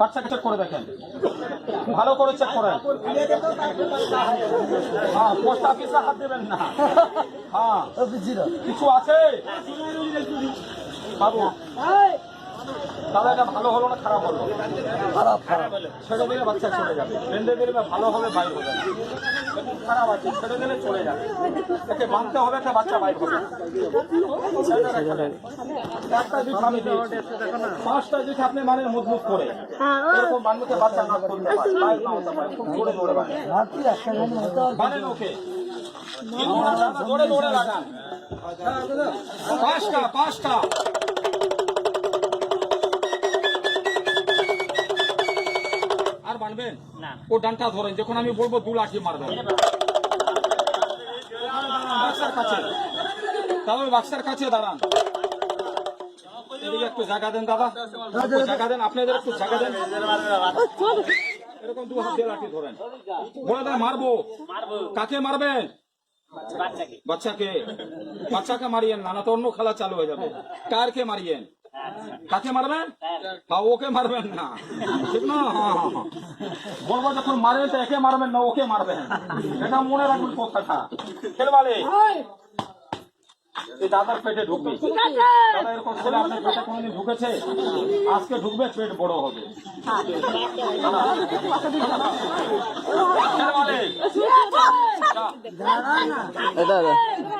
বাচ্চাকে চেক করে দেখেন। ভালো করে চেক করেন। হ্যাঁ পোস্ট অফিসে হাত দেবেন না। হ্যাঁ। কিছু আছে? বাবু। তাহলে এটা ভালো হলো না খারাপ হলো? খারাপ খারাপ। ছেড়ে দিলে বাচ্চা চলে যাবে। বেঁধে দিলে ভালো হবে বাইর হবে খারাপ আছে ছেড়ে দিলে চলে যাবে। একে বাঁধতে হবে একটা বাচ্চা বাইর হবে একটা জুট আমি পাঁচটা জুট আপনি মানে মজবুত করে। এরকম বান্ধবকে বাচ্চা না করতে পারে বাইর না হতে পারে খুব জোরে জোরে বানেন ওকে। জোরে জোরে লাগান পাঁচটা পাঁচটা। আর ও ডানটা ধরেন যখন আমি বলব দু লাঠি মারবেন। বাক্সার কাছে। তাহলে বাক্সার কাছে দাঁড়ান। এদিকে একটু জায়গা দেন দাদা। জায়গা দেন আপনাদের একটু জায়গা দেন। এরকম দু হাত দিয়ে লাঠি ধরেন। বলে দেন মারবো। কাকে মারবেন? বাচ্চাকে। বাচ্চাকে। মারিয়েন না না তো অন্য খেলা চালু হয়ে যাবে। কারকে মারিয়েন? কাকে মারবেন ওকে মারবেন না। ঠিক না। বলব যখন মারবেন তো একে মারবেন না ওকে মারবেন এটা মনে রাখবেন কথাটা। খেলবালে। দাদার পেটে ঢুকবে। দাদা এরকম ছেলে আপনার পেটে কোনোদিন ঢুকেছে? আজকে ঢুকবে পেট বড় হবে।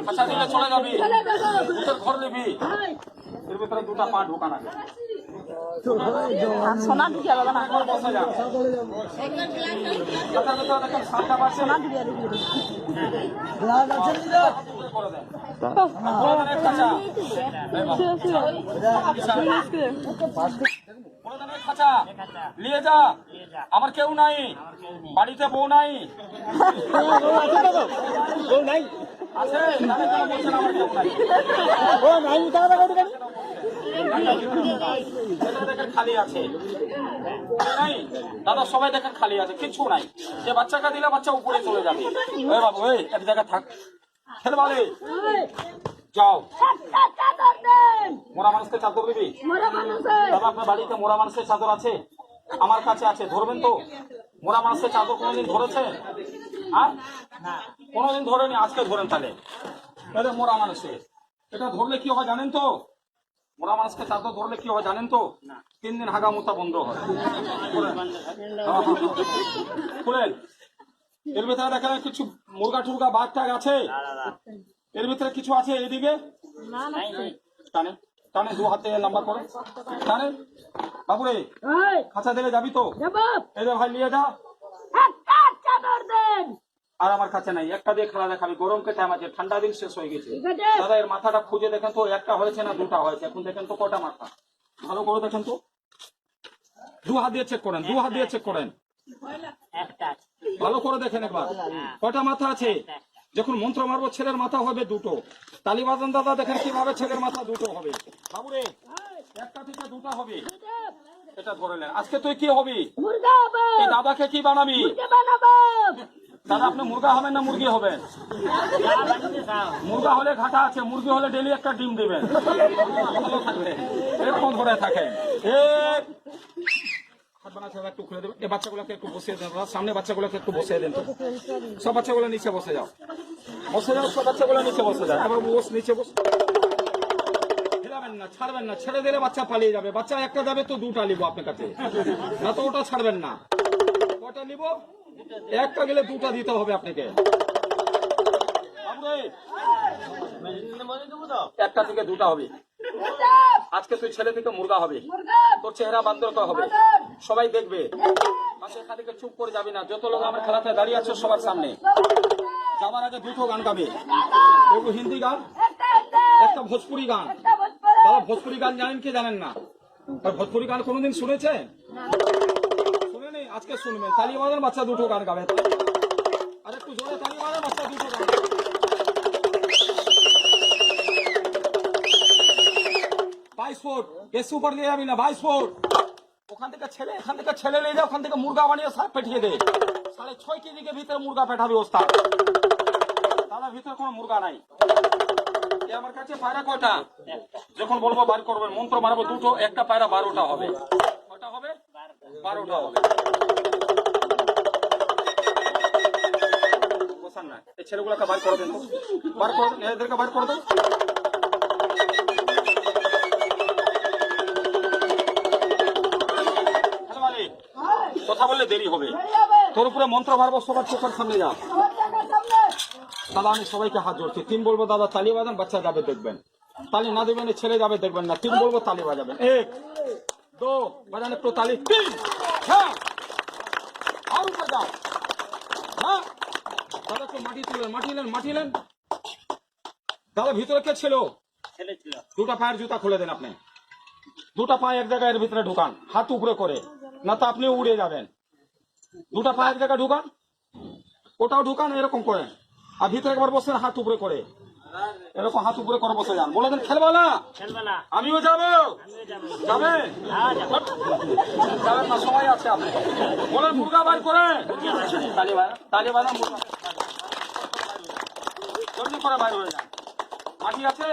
আচ্ছা চলে যাবি। ঘর নিবি। এর ভিতরে দুটা পা ঢোকান সোনা ঢুকে আলাদা না কথার দেখেন সাতটা না যা আমার কেউ নাই বাড়িতে বউ নাই আছে কেউ নাই খালি আছে। নাই দাদা, সবাই দেখেন খালি আছে, কিচ্ছু নাই। যে বাচ্চাকে দিলে বাচ্চা উপরে চলে যাবে। ওই বাবু ওই এক জায়গায় থাক। খেলে বালে। যাও। মোরা মানুষকে চাদর দিবি? দাদা, আপনার বাড়িতে মোরা মানুষের চাদর আছে? আমার কাছে আছে, ধরবেন তো? মোরা মানুষের চাদর কোনোদিন ধরেছে? আর কোনোদিন ধরেনি, আজকে ধরেন তাহলে মোরা মানুষের। এটা ধরলে কি হয় জানেন তো? মোরা মানুষকে চাদর ধরলে কি হয় জানেন তো? তিন দিন হাগা মুতা বন্ধ হয়। খুলেন। এর ভিতরে দেখেন কিছু মুরগা টুরগা বাঘ টাগ আছে? এর ভিতরে কিছু আছে এদিকে? টানে। টানে দু হাতে নাম্বার করে। টানে। বাবুরে খাঁচা দেবে যাবি তো? এই ভাই নিয়ে যা। আর আমার কাছে নাই। একটা দিয়ে খেলা দেখাবি গরমকে টাইম আছে ঠান্ডা দিন শেষ হয়ে গেছে। দাদা এর মাথাটা খুঁজে দেখেন তো একটা হয়েছে না দুটা হয়েছে? এখন দেখেন তো কটা মাথা। ভালো করে দেখেন তো। দু হাত দিয়ে চেক করেন দু হাত দিয়ে চেক করেন। ভালো করে দেখেন একবার। কটা মাথা আছে? যখন মন্ত্র মারবো ছেলের মাথা হবে দুটো। তালিবাজান দাদা দেখেন কীভাবে ছেলের মাথা দুটো হবে। বাবুরে একটা থেকে দুটো হবে। এটা ধরে নেন। আজকে তুই কি হবি? দাদাকে কি বানাবি। দাদা আপনি মুরগা হবেন না মুরগি হবেন? মুরগা হলে ঘাটা আছে, মুরগি হলে ডেলি একটা ডিম দিবেন। এরকম ধরে থাকেন। একটু খুলে বাচ্চাগুলোকে একটু বসিয়ে বাচ্চাগুলোকে একটু বসিয়ে সব নিচে বসে যাও। বসে যাও, সব নিচে বসে যাও। নিচে না, ছাড়বেন না। ছেড়ে দিলে বাচ্চা পালিয়ে যাবে। বাচ্চা একটা যাবে তো দুটা নিবো আপনার কাছে। না তো ওটা ছাড়বেন না। কটা নিবো একটা গেলে দুটা দিতে হবে আপনাকে। একটা থেকে দুটা হবে। আজকে তুই ছেলে থেকে মুরগা হবে। তোর চেহারা বান্দর হবে। সবাই দেখবে। চুপ করে যাবি না। যত লোক আমার খেলাতে দাঁড়িয়ে আছে সবার সামনে। যাওয়ার আগে দুটো গান গাবে। একটু হিন্দি গান? একটা ভোজপুরি গান। তারা ভোজপুরি গান জানেন কি জানেন না? ভোজপুরি গান কোনোদিন শুনেনি আজকে শুনবেন। তালি বাজার বাচ্চা দুটো গান গাবে। আর একটু জোরে তালি বাজার বাচ্চা দুটো গান বাইশ উপর নিয়ে যাবি না, বাইশ ওখান থেকে ছেলে, এখান থেকে ছেলে নিয়ে ওখান থেকে মুরগা বানিয়ে সাড়ে ছয় ভিতরে মুরগা পেঠাবি ভিতরে কোনো মুরগা নাই। কাছে পায়রা যখন বলব বার করবেন, মন্ত্র মারবো দুটো, একটা পায়রা বারোটা হবে। কয়টা হবে? বারোটা হবে। এই ছেলেগুলোকে বার করে দেন বার করে এদেরকে বার করে দেন। কথা বললে দেরি হবে। তোর উপরে মন্ত্র মারবো সবার চোখের সামনে যা। দাদা, আমি সবাইকে হাত জোড়ছি। তিন বলব, দাদা, তালি বাজান, বাচ্চা যাবে দেখবেন। তালি না দেবেন ছেলে যাবে দেখবেন না। তিন বলব, তালি বাজাবেন এক, দো, বাজান, একটু তালি। তিন হ্যাঁ আর উপরে যাও। হ্যাঁ দাদা একটু মাটি তুলেন মাটি নেন মাটি নেন। দাদা ভিতরে কে ছিল? দুটা পায়ের জুতা খুলে দেন আপনি। দুটা পা এক জায়গায় এর ভিতরে ঢুকান হাত উপরে করে না তো আপনি উড়ে যাবেন। দুটা পা এক জায়গায় ঢুকান ওটাও ঢুকান এরকম করেন আর ভিতরে একবার বসেন হাত উপরে করে। এরকম হাত উপরে করে বসে যান। বলে দেন খেলবা না আমিও যাব। যাবে। যাবেন না সময় আছে আপনি বলেন মুরগা বার করে তালিবান তালিবান মুরগা। জলদি করে বাইর হয়ে যান মাটি আছে?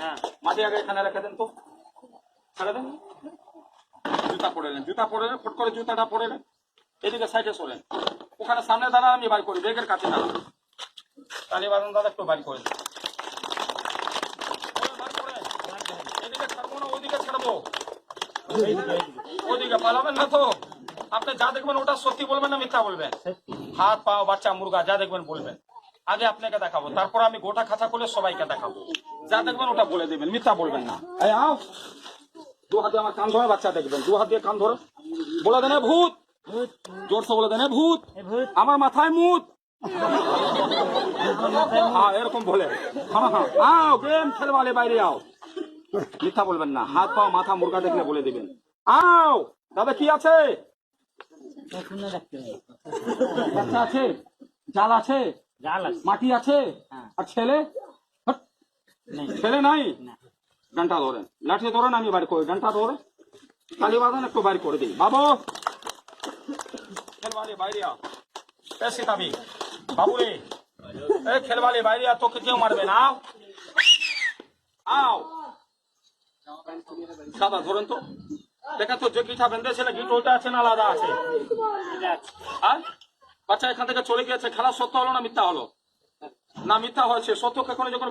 হ্যাঁ মাটি আগে এখানে রেখে দেন তো। ছেড়ে দেন। জুতা পরে নেন, জুতা পরে নেন, ফট করে জুতাটা পরে নেন। এদিকে সাইডে সরেন ওখানে সামনে দাঁড়া, আমি বাড়ি করি বেগের কাছে দাঁড়া। তালি বাদন দাদা একটু বাড়ি করে এদিকে ছাড়বো না ওদিকে ছাড়বো। ওদিকে পালাবেন না তো। আপনি যা দেখবেন ওটা সত্যি বলবেন না মিথ্যা বলবেন। হাত, পা, বাচ্চা, মুরগা, যা দেখবেন বলবেন। আগে আপনাকে দেখাবো তারপর আমি গোটা খাঁচা করে সবাইকে দেখাবো। যা দেখবেন ওটা বলে দেবেন মিথ্যা বলবেন না। আও দু হাতে আমার কান ধরে বাচ্চা দেখবেন দু হাত দিয়ে কান ধরে। বলে দেন "এ ভূত জোরসে বলে দেন "এ ভূত আমার মাথায় মুত। হ্যাঁ এরকম বলে। হ্যাঁ হ্যাঁ আও গেম খেলবালে বাইরে আও। মিথ্যা বলবেন না হাত পা মাথা মুরগা দেখলে বলে দিবেন। আও দাদা কি আছে? বাচ্চা আছে? জাল আছে? মাটি আছে? আর ছেলে? ছেলে নাই? ডান্টা ধরেন লাঠি ধরেন আমি বাড়ি করি? ডান্টা ধরে। কালী বাঁধান একটু বাড়ি করে দিই। বাবু! খেলবালে বাইরে আও এ বাবু রে এ খেলবালে বাইরে আ তোকে কেউ মারবে না। আও। সাদা ধরেন তো। দেখা তো যে গিঠা বেঁধেছিল গিট ওইটা আছে না আলাদা আছে। আর? বাচ্চা এখান থেকে চলে গিয়েছে, খেলা সত্য হলো না মিথ্যা হলো? না, মিথ্যা হয়েছে, সত্য কখনো যখন